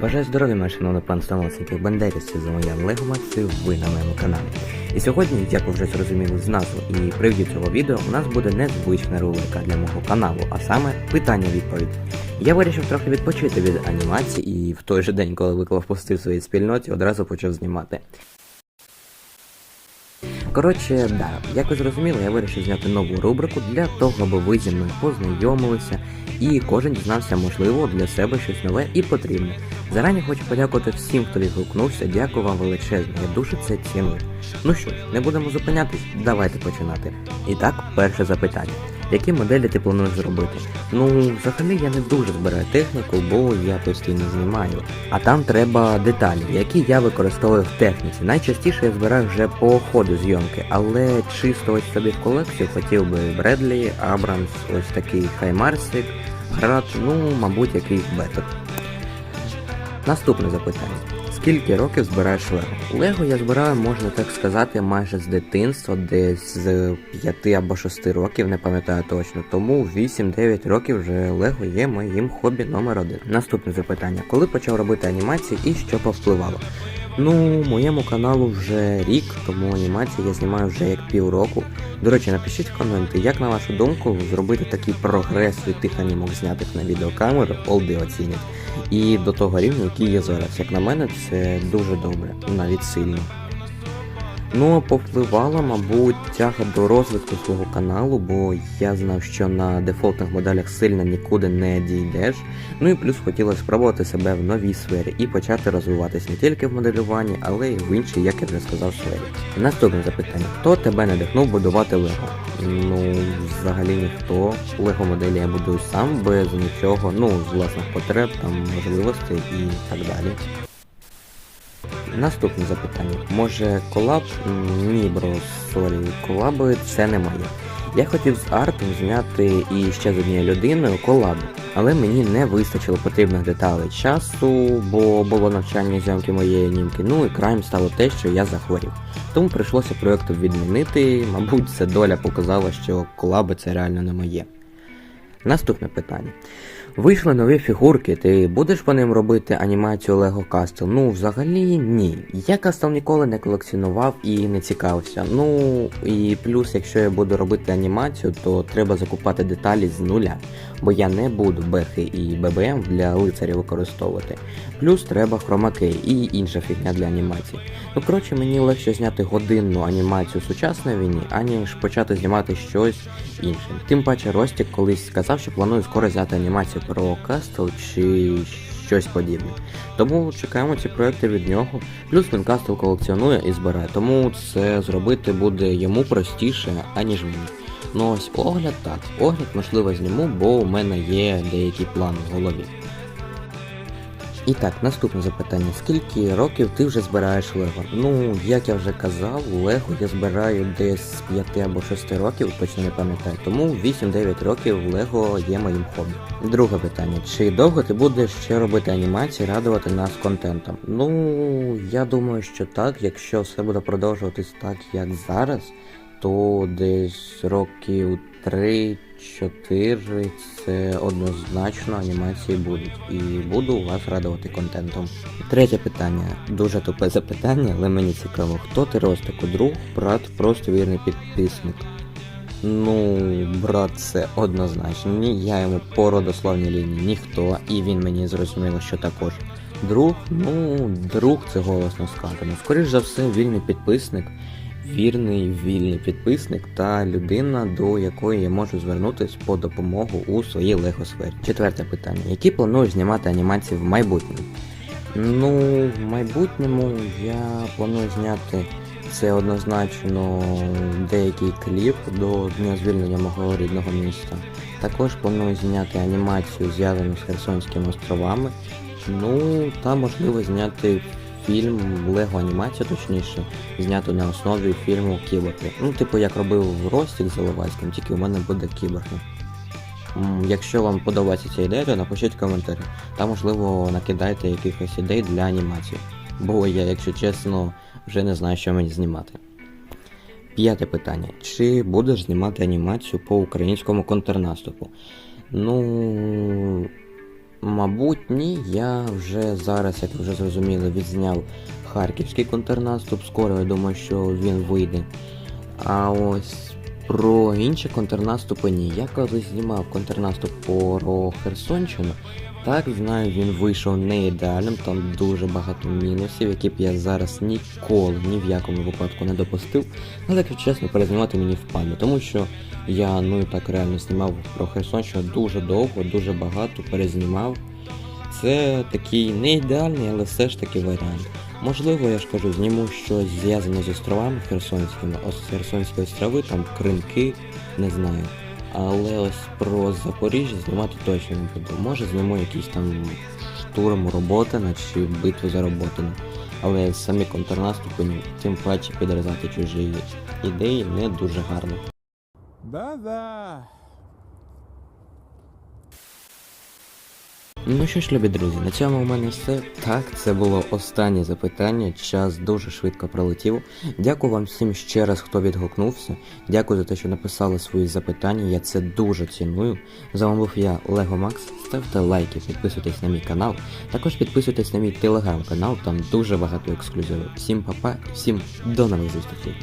Бажаю здоров'я, моє шановне панство бандерівці за моя Лего Максив, ви на моєму каналі. І сьогодні, як ви вже зрозуміли з назви і привів цього відео, у нас буде незвична рубрика для мого каналу, а саме питання-відповідь. Я вирішив трохи відпочити від анімації і в той же день, коли виклав пости в своїй спільноті, одразу почав знімати. Коротше, да, як ви зрозуміли, я вирішив зняти нову рубрику для того, аби ви зі мною познайомилися і кожен дізнався, можливо, для себе щось нове і потрібне. Зарані хочу подякувати всім, хто відгукнувся. Дякую вам величезно, я дуже це ціную. Ну що ж, не будемо зупинятись, давайте починати. І так, перше запитання. Які моделі ти плануєш зробити? Ну, взагалі я не дуже збираю техніку, бо я постійно знімаю. А там треба деталі, які я використовую в техніці. Найчастіше я збираю вже по ходу зйомки, але чисто ось собі в колекцію хотів би Бредлі, Абрамс, ось такий Хаймарсик, Град, ну, мабуть, якийсь беток. Наступне запитання. Скільки років збираєш Лего? Лего я збираю, можна так сказати, майже з дитинства, десь з 5 або 6 років, не пам'ятаю точно. Тому 8-9 років вже Лего є моїм хобі номер один. Наступне запитання. Коли почав робити анімації і що повпливало? Ну, моєму каналу вже рік, тому анімації я знімаю вже як півроку. До речі, напишіть в коменти, як на вашу думку зробити такий прогрес від тих анімок, знятих на відеокамеру, олди оцінять. І до того рівня, який є зараз. Як на мене, це дуже добре, навіть сильно. Ну, а повпливала, мабуть, тяга до розвитку свого каналу, бо я знав, що на дефолтних моделях сильно нікуди не дійдеш. Ну і плюс хотілося спробувати себе в новій сфері і почати розвиватись не тільки в моделюванні, але й в іншій, як я вже сказав, сфері. Наступне запитання: хто тебе надихнув будувати Лего? Ну, взагалі ніхто. Лего моделі я будую сам без нічого, ну, з власних потреб, там можливостей і так далі. Наступне запитання. Може колаб? Ні, бро, сорі, колаби це не моє. Я хотів з артом зняти і ще з однією людиною колаб, але мені не вистачило потрібних деталей часу, бо було навчання зйомки моєї німки, ну і краєм стало те, що я захворів. Тому прийшлося проєкт відмінити, мабуть, це доля показала, що колаби це реально не моє. Наступне питання. Вийшли нові фігурки, ти будеш по ним робити анімацію Lego Castle? Ну, взагалі ні. Я Castle ніколи не колекціонував і не цікавився. Ну і плюс, якщо я буду робити анімацію, то треба закупати деталі з нуля, бо я не буду бехи і ББМ для лицарів використовувати. Плюс треба хромакей і інша фігня для анімації. Ну коротше, мені легше зняти годинну анімацію сучасної війні, аніж почати знімати щось інше. Тим паче Ростік колись сказав, що планує скоро зняти анімацію про Кастл чи щось подібне. Тому чекаємо ці проекти від нього. Плюс він Кастл колекціонує і збирає, тому це зробити буде йому простіше, аніж мені. Ну ось огляд так. Огляд можливо зніму, бо у мене є деякі плани в голові. І так, наступне запитання. Скільки років ти вже збираєш Лего? Ну, як я вже казав, Лего я збираю десь з 5 або 6 років, точно не пам'ятаю. Тому 8-9 років Лего є моїм хобі. Друге питання. Чи довго ти будеш ще робити анімації, радувати нас контентом? Ну, я думаю, що так, якщо все буде продовжуватись так, як зараз, то десь років 3-4 це однозначно анімації будуть. І буду вас радувати контентом. Третє питання. Дуже тупе запитання, але мені цікаво, хто ти Ростику? Друг, брат, просто вірний підписник. Ну, брат, це однозначно. Ні, я йому по родословній лінії ніхто, і він мені зрозуміло, що також. Друг, ну, друг це голосно сказано. Скоріш за все, вільний підписник, вірний вільний підписник та людина, до якої я можу звернутися по допомогу у своїй легосфері. Четверте питання. Які плануєш знімати анімації в майбутньому? Ну, в майбутньому я планую зняти це однозначно деякий кліп до дня звільнення мого рідного міста. Також планую зняти анімацію зв'язану з Херсонськими островами. Ну, та можливо зняти фільм Лего анімація, точніше, зняту на основі фільму Кіборги. Ну, типу, як робив Ростік з Іловайським, тільки у мене буде кіборги. Якщо вам подобається ця ідея, то напишіть коментарі. Та можливо накидайте якихось ідей для анімації. Бо я, якщо чесно, вже не знаю, що мені знімати. П'яте питання. Чи будеш знімати анімацію по українському контрнаступу? Ну. Мабуть, ні. Я вже зараз, як ви вже зрозуміли, відзняв харківський контрнаступ. Скоро я думаю, що він вийде. А ось про інші контрнаступи ні. Я колись знімав контрнаступ про Херсонщину. Так, знаю, він вийшов не ідеальним, там дуже багато мінусів, які б я зараз ніколи ні в якому випадку не допустив. Але, якщо чесно, перезнімати мені впаде, тому що я ну і так реально знімав про Херсонщину дуже довго, дуже багато перезнімав. Це такий не ідеальний, але все ж таки варіант. Можливо, я ж кажу, зніму щось зв'язане з островами херсонськими, ось Херсонські острови, там Кринки, не знаю. Але ось про Запоріжжя знімати точно не буду. Може зніму якийсь там штурм Роботина чи битву за Роботина. Але самі контрнаступи, тим паче підрізати чужі ідеї не дуже гарно. Да-да. Ну що ж, любі друзі, на цьому у мене все. Так, це було останнє запитання. Час дуже швидко пролетів. Дякую вам всім ще раз, хто відгукнувся. Дякую за те, що написали свої запитання. Я це дуже ціную. З вами був я, Лего Макс. Ставте лайки, підписуйтесь на мій канал. Також підписуйтесь на мій телеграм-канал, там дуже багато ексклюзивів. Всім па-па і всім до нових зустрічей.